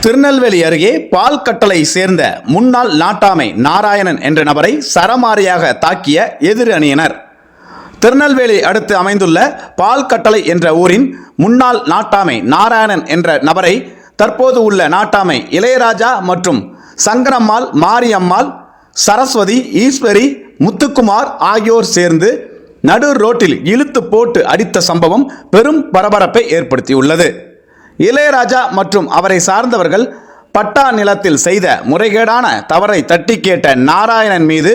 திருநெல்வேலி அருகே பால் கட்டளை சேர்ந்த முன்னாள் நாட்டாமை நாராயணன் என்ற நபரை சரமாரியாக தாக்கிய எதிர் அணியினர். திருநெல்வேலி அடுத்து அமைந்துள்ள பால் கட்டளை என்ற ஊரின் முன்னாள் நாட்டாமை நாராயணன் என்ற நபரை தற்போது உள்ள நாட்டாமை இளையராஜா மற்றும் சங்கரம்மாள் மாரியம்மாள் சரஸ்வதி ஈஸ்வரி முத்துக்குமார் ஆகியோர் சேர்ந்து நடு ரோட்டில் இழுத்து போட்டு அடித்த சம்பவம் பெரும் பரபரப்பை ஏற்படுத்தியுள்ளது. இளையராஜா மற்றும் அவரை சார்ந்தவர்கள் பட்டா நிலத்தில் செய்த முறைகேடான தவறை தட்டி கேட்ட நாராயணன் மீது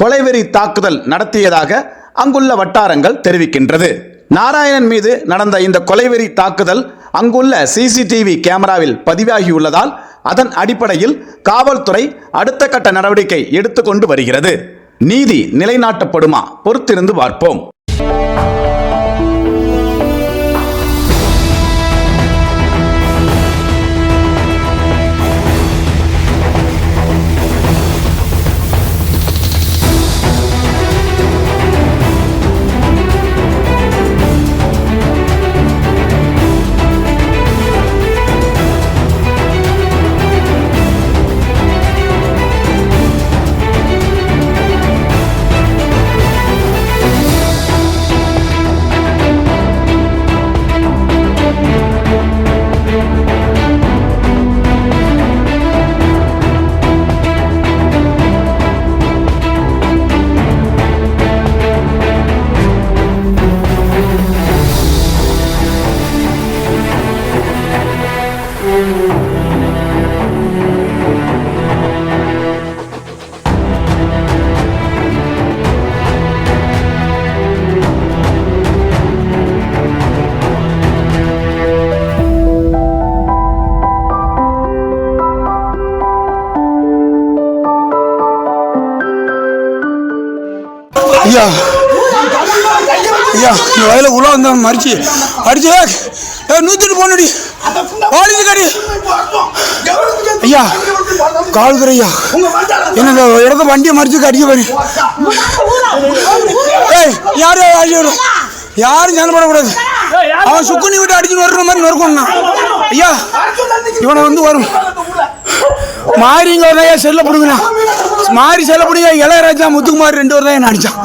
கொலைவெறி தாக்குதல் நடத்தியதாக அங்குள்ள வட்டாரங்கள் தெரிவிக்கின்றது. நாராயணன் மீது நடந்த இந்த கொலைவெறி தாக்குதல் அங்குள்ள சிசிடிவி கேமராவில் பதிவாகியுள்ளதால் அதன் அடிப்படையில் காவல்துறை அடுத்த கட்ட நடவடிக்கை எடுத்துக்கொண்டு வருகிறது. நீதி நிலைநாட்டப்படுமா? பொறுத்திருந்து பார்ப்போம். ஐயா. ஐயா இந்த வயலில் உள்ள வந்தவன் மறிச்சு. அடிச்சு ஏ நூத்திட்டு போனடி. வாழிஞ்சு கடி. ஐயா காவல்துறை ஐயா. என்ன இந்த இடத்த வண்டியை மறிச்சு அடிக்க பாரு ஏய் யாரும் யாரும் யாரும் சண்டைப்படக்கூடாது அவன் சுக்குனி விட்டு அடிச்சு நொறுற மாதிரி நொறுக்கணும் ஐயா இவனை வந்து வரும். மாறி இங்கே ஒரு ஐயா செல்ல பிடுங்கண்ணா மாறி செல்லப்படியா இளையராஜா முத்துக்குமார் ரெண்டு பேர் தான் என்ன அடிச்சான்.